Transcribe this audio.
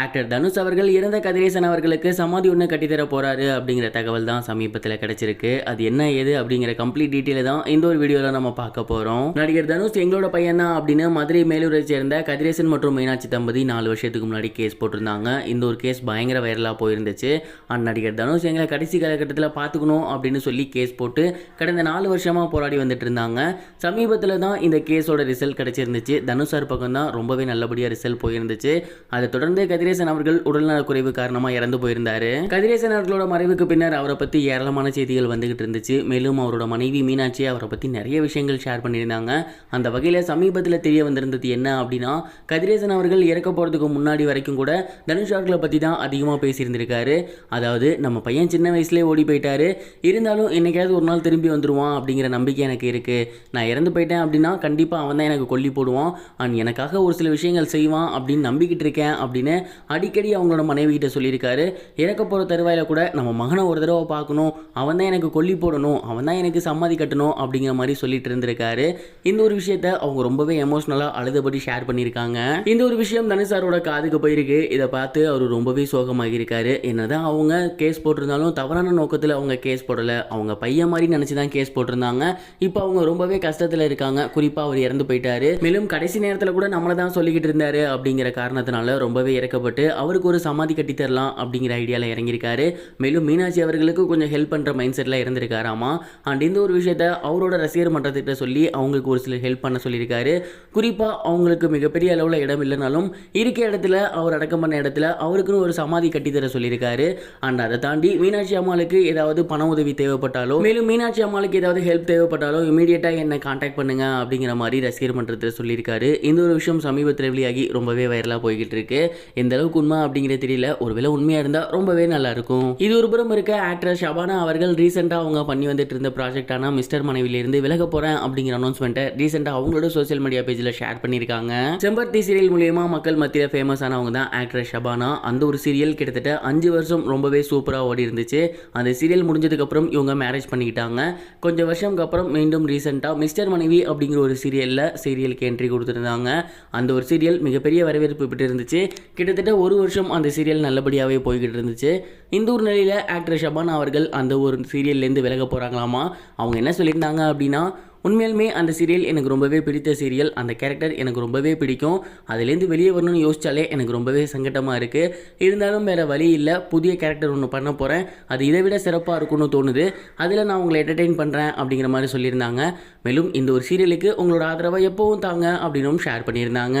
Actor Dhanush அவர்கள் இறந்த கதிரேசன் அவர்களுக்கு சமாதி ஒன்று கட்டித்தர போகிறாரு அப்படிங்கிற தகவல் தான் சமீபத்தில் கிடைச்சிருக்கு. அது என்ன ஏது அப்படிங்கிற கம்ப்ளீட் டீட்டெயில் தான் இந்த ஒரு வீடியோவில் நம்ம பார்க்க போகிறோம் நடிகர் தனுஷ் எங்களோட பையன் தான் அப்படின்னு மதுரை மேலூரை சேர்ந்த கதிரேசன் மற்றும் மீனாட்சி தம்பதி நாலு வருஷத்துக்கு முன்னாடி கேஸ் போட்டிருந்தாங்க. இந்த ஒரு கேஸ் பயங்கர வைரலாக போயிருந்துச்சு. அண்ட் நடிகர் தனுஷ் எங்களை கடைசி காலகட்டத்தில் பார்த்துக்கணும் அப்படின்னு சொல்லி கேஸ் போட்டு கடந்த நாலு வருஷமாக போராடி வந்துட்டு இருந்தாங்க. சமீபத்தில் தான் இந்த கேஸோட ரிசல்ட் கிடச்சிருந்துச்சு. தனுஷ் சார் பக்கம் தான் ரொம்பவே நல்லபடியாக ரிசல்ட் போயிருந்துச்சு. அதை தொடர்ந்து கதிரேசன் அவர்கள் உடல்நலக் குறைவு காரணமாக இறந்து போயிருந்தாரு. கதிரேசன் அவர்களோட மறைவுக்கு பின்னர் அவரை பற்றி ஏராளமான செய்திகள் வந்துகிட்டு இருந்துச்சு. மேலும் அவரோட மனைவி மீனாட்சி அவரை பற்றி நிறைய விஷயங்கள் ஷேர் பண்ணியிருந்தாங்க. அந்த வகையில் சமீபத்தில் தெரிய வந்திருந்தது என்ன அப்படின்னா கதிரேசன் அவர்கள் இறக்க போகிறதுக்கு முன்னாடி வரைக்கும் கூட தனுஷ் அவர்களை பற்றி தான் அதிகமாக பேசியிருந்திருக்காரு. அதாவது நம்ம பையன் சின்ன வயசுலேயே ஓடி போயிட்டாரு. இருந்தாலும் என்னைக்காவது ஒரு நாள் திரும்பி வந்துடுவான் அப்படிங்கிற நம்பிக்கை எனக்கு இருக்குது நான் இறந்து போயிட்டேன் அப்படின்னா கண்டிப்பாக அவன் தான் எனக்கு கொல்லி போடுவான். அண்ட் எனக்காக ஒரு சில விஷயங்கள் செய்வான் அப்படின்னு நம்பிக்கிட்டு இருக்கேன் அப்படின்னு அடிக்கடி அவங்களோட மனைவி கிட்ட சொல்லியிருக்காரு. இறக்க போகிற தருவாயில் கூட நம்ம மகனை ஒரு தடவை பார்க்கணும். அவன் தான் எனக்கு கொல்லி போடணும். அவன் தான் எனக்கு சம்மதி கட்டணும் அப்படிங்கிற மாதிரி சொல்லிட்டு இருந்திருக்காரு. இந்த ஒரு விஷயத்த அவங்க ரொம்பவே எமோஷ்னலாக அழுதபடி ஷேர் பண்ணியிருக்காங்க. இந்த ஒரு விஷயம் தனுஷாரோட காதுக்கு போயிருக்கு. இதை பார்த்து அவர் ரொம்பவே சோகமாக இருக்காரு என்னதான் அவங்க கேஸ் போட்டிருந்தாலும் தவறான நோக்கத்தில் அவங்க கேஸ் போடலை. அவங்க பையன் மாதிரி நினச்சி தான் கேஸ் போட்டிருந்தாங்க. இப்போ அவங்க ரொம்பவே கஷ்டத்தில் இருக்காங்க. குறிப்பாக அவர் இறந்து போயிட்டாரு. மேலும் கடைசி நேரத்தில் கூட நம்மளை தான் சொல்லிக்கிட்டு இருந்தாரு அப்படிங்கிற காரணத்தினால ரொம்பவே இறக்கப்பட்டு அவருக்கு ஒரு சமாதி கட்டி தரலாம் அப்படிங்கிற ஐடியாவில் இறங்கியிருக்காரு. மேலும் மீனாட்சி அவர்களுக்கு கொஞ்சம் ஹெல்ப் பண்ணுற மைண்ட் செட்டில் இருந்திருக்காராமா? அண்ட் இந்த ஒரு விஷயத்த அவரோட ரசிகர் மன்றத்திட்ட சொல்லி அவங்களுக்கு ஒரு சில ஹெல்ப் பண்ண சொல்லியிருக்காரு. குறிப்பாக அவங்களுக்கு மிகப்பெரிய அளவில் இடம் இல்லைனாலும் இருக்க இடத்துல அவர் அடக்கம் பண்ண இடத்துல அவருக்குன்னு ஒரு சமாதி கட்டித்தர சொல்லியிருக்காரு. அண்ட் அதை தாண்டி மீனாட்சி அம்மாளுக்கு ஏதாவது பண உதவி தேவைப்பட்டாலோ மேலும் மீனாட்சி அம்மாளுக்கு ஏதாவது ஹெல்ப் தேவைப்பட்டாலோ இமீடியட்டாக என்னை காண்டாக்ட் பண்ணுங்க அப்படிங்கிற மாதிரி ரசிகர் மன்றத்தில் சொல்லியிருக்காரு. இந்த ஒரு விஷயம் சமீபத்தில் வெளியாகி ரொம்பவே வைரலாக போய்கிட்டு இருக்கு. எந்த அளவுக்கு உண்மை அப்படிங்கிறது தெரியல. ஒருவேளை உண்மையாக இருந்தால் ரொம்பவே நல்லா இருக்கும். இது ஒரு புறம் இருக்க ஆக்டர் ஷபானா அவர்கள் ரீசெண்டாக அவங்க பண்ணி வந்துட்டு இருந்த ப்ராஜெக்டான மிஸ்டர் மனைவிலிருந்து விலக போகிறேன் அப்படிங்கிற அனௌன்ஸ்மெண்ட்டை ரீசெண்டாக அவங்களோட சோஷியல் மீடியா பேஜில் ஷேர் பண்ணியிருக்காங்க. செம்பருத்தி சீரியல் மூலியமா மக்கள் மத்தியில் ஃபேமஸ் ஆனவங்க தான் ஆக்டர் ஷபானா. அந்த ஒரு சீரியல் கிட்டத்தட்ட அஞ்சு வருஷம் ரொம்பவே சூப்பராக ஓடி இருந்துச்சு. அந்த சீரியல் முடிஞ்சதுக்கப்புறம் இவங்க மேரேஜ் பண்ணிக்கிட்டாங்க. கொஞ்சம் வருஷம்க்கு அப்புறம் மீண்டும் ரீசெண்டாக மிஸ்டர் மனைவி அப்படிங்கிற ஒரு சீரியலில் சீரியலுக்கு என்ட்ரி கொடுத்துருந்தாங்க. அந்த ஒரு சீரியல் மிகப்பெரிய வரவேற்பு பெற்று இருந்துச்சு கிட்டத்தட்ட ஒரு வருஷம் அந்த சீரியல் நல்லபடியாகவே போய்கிட்டு இருந்துச்சு. இந்த ஒரு நிலையில் ஆக்டர் ஷபான் அவர்கள் அந்த ஒரு சீரியல்லேருந்து விலக போகிறாங்களாமா அவங்க என்ன சொல்லியிருந்தாங்க அப்படின்னா உண்மையிலுமே அந்த சீரியல் எனக்கு ரொம்பவே பிடித்த சீரியல் அந்த கேரக்டர் எனக்கு ரொம்பவே பிடிக்கும். அதுலேருந்து வெளியே வரணும்னு யோசித்தாலே எனக்கு ரொம்பவே சங்கடமாக இருக்குது இருந்தாலும் வேறு வழி இல்லை. புதிய கேரக்டர் ஒன்று பண்ண போகிறேன் அது இதை விட சிறப்பாக இருக்கும்னு தோணுது. அதில் நான் உங்களை என்டர்டெயின் பண்ணுறேன் அப்படிங்கிற மாதிரி சொல்லியிருந்தாங்க. மேலும் இந்த ஒரு சீரியலுக்கு உங்களோட ஆதரவை எப்போவும் தாங்க அப்படின்னும் ஷேர் பண்ணியிருந்தாங்க.